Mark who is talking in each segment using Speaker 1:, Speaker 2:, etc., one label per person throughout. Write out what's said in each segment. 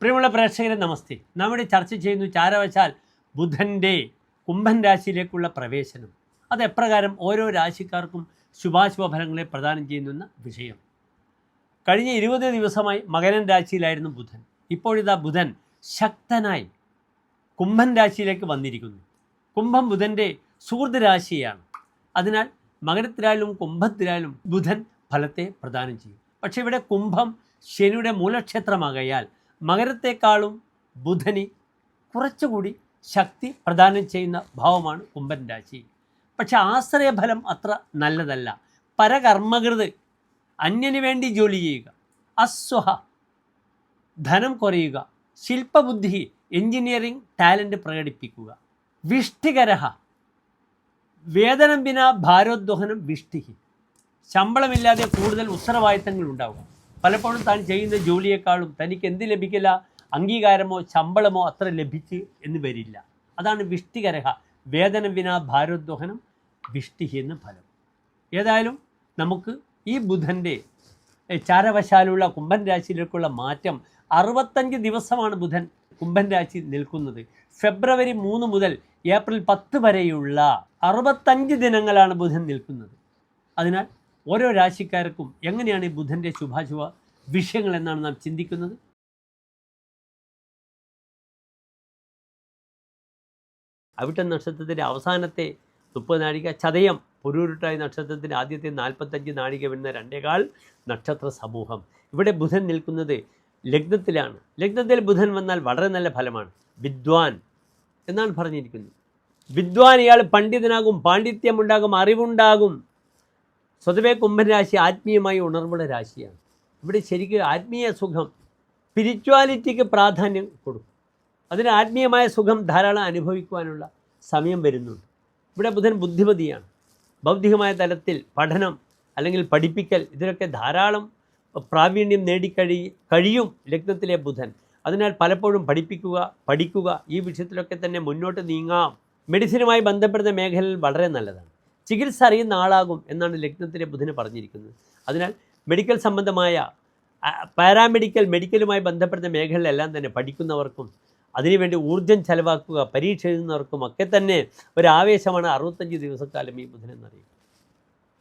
Speaker 1: പ്രിയമുള്ള പ്രേക്ഷകരെ നമസ്തേ. നമ്മുടെ ചർച്ച ചെയ്യുന്നു ചാരവശാൽ ബുധന്റെ കുംഭൻ രാശിയിലേക്കുള്ള പ്രവേശനം. അത് എപ്രകാരം ഓരോ രാശിക്കാർക്കും ശുഭാശുഭ ഫലങ്ങളെ പ്രദാനം ചെയ്യുന്ന വിഷയം. കഴിഞ്ഞ ഇരുപത് ദിവസമായി മകരൻ രാശിയിലായിരുന്നു ബുധൻ. ഇപ്പോഴിതാ ബുധൻ ശക്തനായി കുംഭൻ രാശിയിലേക്ക് വന്നിരിക്കുന്നു. കുംഭം ബുധന്റെ സുഹൃത് രാശിയാണ്. അതിനാൽ മകരത്തിലായാലും കുംഭത്തിലായാലും ബുധൻ ഫലത്തെ പ്രദാനം ചെയ്യും. പക്ഷേ ഇവിടെ കുംഭം ശനിയുടെ മൂലക്ഷേത്രമാകയാൽ മകരത്തെക്കാളും ബുധന് കുറച്ചുകൂടി ശക്തി പ്രദാനം ചെയ്യുന്ന ഭാവമാണ് കുംഭൻ രാശി. പക്ഷെ ആശ്രയഫലം അത്ര നല്ലതല്ല. പരകർമ്മകൃത് അന്യന് വേണ്ടി ജോലി ചെയ്യുക അസ്വഹ ധനം കുറയുക ശില്പബുദ്ധി എഞ്ചിനീയറിംഗ് ടാലന്റ് പ്രകടിപ്പിക്കുക. വിഷ്ടികരഹ വേതനം വിന ഭാരോദ്വഹനം വിഷ്ടിഹി. ശമ്പളമില്ലാതെ കൂടുതൽ ഉത്തരവാദിത്തങ്ങൾ ഉണ്ടാവുക. പലപ്പോഴും താൻ ചെയ്യുന്ന ജോലിയേക്കാളും തനിക്ക് എന്ത് ലഭിക്കില്ല? അംഗീകാരമോ ശമ്പളമോ അത്ര ലഭിച്ച് എന്ന് വരില്ല. അതാണ് വിഷ്ടികരഹ. വേതനം വിന ഭാരോദ്വഹനം വിഷ്ടിഹി എന്ന ഫലം. ഏതായാലും നമുക്ക് ഈ ബുധന്റെ ചാരവശാലുള്ള കുംഭൻ രാശിയിലേക്കുള്ള മാറ്റം അറുപത്തഞ്ച് ദിവസമാണ് ബുധൻ കുംഭൻ രാശി നിൽക്കുന്നത്. ഫെബ്രുവരി മൂന്ന് മുതൽ ഏപ്രിൽ പത്ത് വരെയുള്ള അറുപത്തഞ്ച് ദിനങ്ങളാണ് ബുധൻ നിൽക്കുന്നത്. അതിനാൽ ഓരോ രാശിക്കാർക്കും എങ്ങനെയാണ് ഈ ബുധന്റെ ശുഭാശുഭ വിഷയങ്ങൾ എന്നാണ് നാം ചിന്തിക്കുന്നത്? അവിട്ട നക്ഷത്രത്തിന്റെ അവസാനത്തെ മുപ്പത് നാഴിക ചതയം പൊരൂരുട്ടായി നക്ഷത്രത്തിന്റെ ആദ്യത്തെ നാൽപ്പത്തഞ്ച് നാഴിക വരുന്ന രണ്ടേകാൽ നക്ഷത്ര സമൂഹം. ഇവിടെ ബുധൻ നിൽക്കുന്നത് ലഗ്നത്തിലാണ്. ലഗ്നത്തിൽ ബുധൻ വന്നാൽ വളരെ നല്ല ഫലമാണ്. വിദ്വാൻ എന്നാണ് പറഞ്ഞിരിക്കുന്നത് വിദ്വാൻ ഇയാൾ പണ്ഡിതനാകും പാണ്ഡിത്യമുണ്ടാകും അറിവുണ്ടാകും. സ്വതവേ കുംഭരാശി ആത്മീയമായി ഉണർവുള്ള രാശിയാണ്. ഇവിടെ ശരിക്കും ആത്മീയ സുഖം സ്പിരിച്വാലിറ്റിക്ക് പ്രാധാന്യം കൊടുക്കും. അതിന് ആത്മീയമായ സുഖം ധാരാളം അനുഭവിക്കുവാനുള്ള സമയം വരുന്നുണ്ട്. ഇവിടെ ബുധൻ ബുദ്ധിമതിയാണ്. ബൗദ്ധികമായ തലത്തിൽ പഠനം അല്ലെങ്കിൽ പഠിപ്പിക്കൽ ഇതിലൊക്കെ ധാരാളം പ്രാവീണ്യം നേടിക്കഴി കഴിയും ലഗ്നത്തിലെ ബുധൻ. അതിനാൽ പലപ്പോഴും പഠിപ്പിക്കുക പഠിക്കുക ഈ വിഷയത്തിലൊക്കെ തന്നെ മുന്നോട്ട് നീങ്ങാം. മെഡിസിനുമായി ബന്ധപ്പെടുന്ന മേഖലയിൽ വളരെ നല്ലതാണ്. ചികിത്സ അറിയുന്ന ആളാകും എന്നാണ് ലഗ്നത്തിലെ ബുധന് പറഞ്ഞിരിക്കുന്നത്. അതിനാൽ മെഡിക്കൽ സംബന്ധമായ പാരാമെഡിക്കൽ മെഡിക്കലുമായി ബന്ധപ്പെടുന്ന മേഖലയിലെല്ലാം തന്നെ പഠിക്കുന്നവർക്കും അതിനുവേണ്ടി ഊർജം ചെലവാക്കുക പരീക്ഷ എഴുതുന്നവർക്കും ഒക്കെ തന്നെ ഒരു ആവേശമാണ് അറുപത്തഞ്ച് ദിവസക്കാലം ഈ ബുധനെന്നറിയും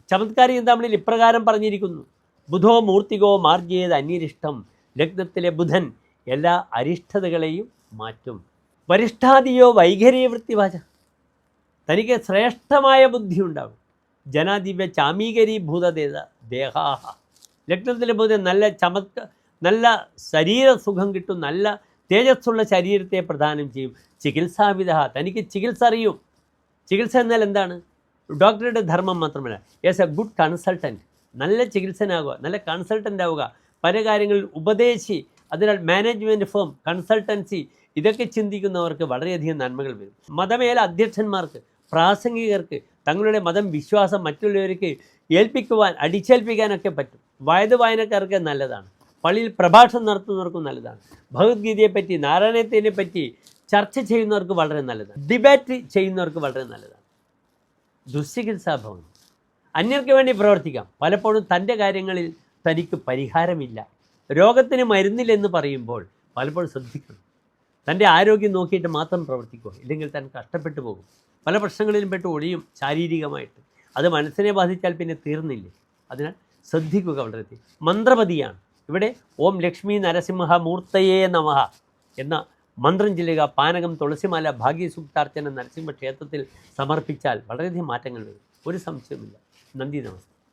Speaker 1: ചമത്കാരി ചിന്താമണിയിൽ ഇപ്രകാരം പറഞ്ഞിരിക്കുന്നു. ബുധോ മൂർത്തികോ മാർജേത് അന്യരിഷ്ടം ലഗ്നത്തിലെ ബുധൻ എല്ലാ അരിഷ്ടതകളെയും മാറ്റും. വരിഷ്ഠാദിയോ വൈഖരിയ വൃത്തിവാച തനിക്ക് ശ്രേഷ്ഠമായ ബുദ്ധി ഉണ്ടാകും ജനാദിവ്യ ചാമീകരീഭൂതദേത ദേഹാഹ. ലഗ്നത്തിലെ ബുധൻ നല്ല ചമത്ക നല്ല ശരീര സുഖം കിട്ടും നല്ല തേജസ്സുള്ള ശരീരത്തെ പ്രദാനം ചെയ്യും. ചികിത്സാവിധ തനിക്ക് ചികിത്സ അറിയും. ചികിത്സ എന്നാൽ എന്താണ്? ഡോക്ടറുടെ ധർമ്മം മാത്രമല്ല. ഏസ് എ ഗുഡ് കൺസൾട്ടന്റ് നല്ല ചികിത്സനാകുക നല്ല കൺസൾട്ടന്റ് ആവുക. പല കാര്യങ്ങളിൽ ഉപദേശി അതിനാൽ മാനേജ്മെന്റ് ഫേം കൺസൾട്ടൻസി ഇതൊക്കെ ചിന്തിക്കുന്നവർക്ക് വളരെയധികം നന്മകൾ വരും. മതമേല അധ്യക്ഷന്മാർക്ക് പ്രാസംഗികർക്ക് തങ്ങളുടെ മതം വിശ്വാസം മറ്റുള്ളവർക്ക് ഏൽപ്പിക്കുവാൻ അടിച്ചേൽപ്പിക്കാനൊക്കെ പറ്റും. വയത് വായനക്കാർക്ക് നല്ലതാണ്. പള്ളിയിൽ പ്രഭാഷണം നടത്തുന്നവർക്കും നല്ലതാണ്. ഭഗവത്ഗീതയെപ്പറ്റി നാരായണത്തിനെ പറ്റി ചർച്ച ചെയ്യുന്നവർക്ക് വളരെ നല്ലതാണ്. ഡിബേറ്റ് ചെയ്യുന്നവർക്ക് വളരെ നല്ലതാണ്. ദുശ്ചികിത്സാഭവനം അന്യർക്ക് വേണ്ടി പ്രവർത്തിക്കാം. പലപ്പോഴും തന്റെ കാര്യങ്ങളിൽ തനിക്ക് പരിഹാരമില്ല. രോഗത്തിന് മരുന്നില്ലെന്ന് പറയുമ്പോൾ പലപ്പോഴും ശ്രദ്ധിക്കണം. തന്റെ ആരോഗ്യം നോക്കിയിട്ട് മാത്രം പ്രവർത്തിക്കുക. ഇല്ലെങ്കിൽ താൻ കഷ്ടപ്പെട്ടു പോകും. പല പ്രശ്നങ്ങളിലും പെട്ട് ഒളിയും ശാരീരികമായിട്ട്. അത് മനസ്സിനെ ബാധിച്ചാൽ പിന്നെ തീർന്നില്ലേ? അതിനാൽ ശ്രദ്ധിക്കുക വളരെ മന്ത്രപതിയാണ്. ഇവിടെ ഓം ലക്ഷ്മി നരസിംഹ മൂർത്തയേ നമഹ എന്ന മന്ത്രം ചെല്ലുക. പാനകം തുളസിമാല ഭാഗ്യസൂക്താർച്ചന നരസിംഹ ക്ഷേത്രത്തിൽ സമർപ്പിച്ചാൽ വളരെയധികം മാറ്റങ്ങൾ വരും. ഒരു സംശയമില്ല നന്ദി നമസ്കാരം.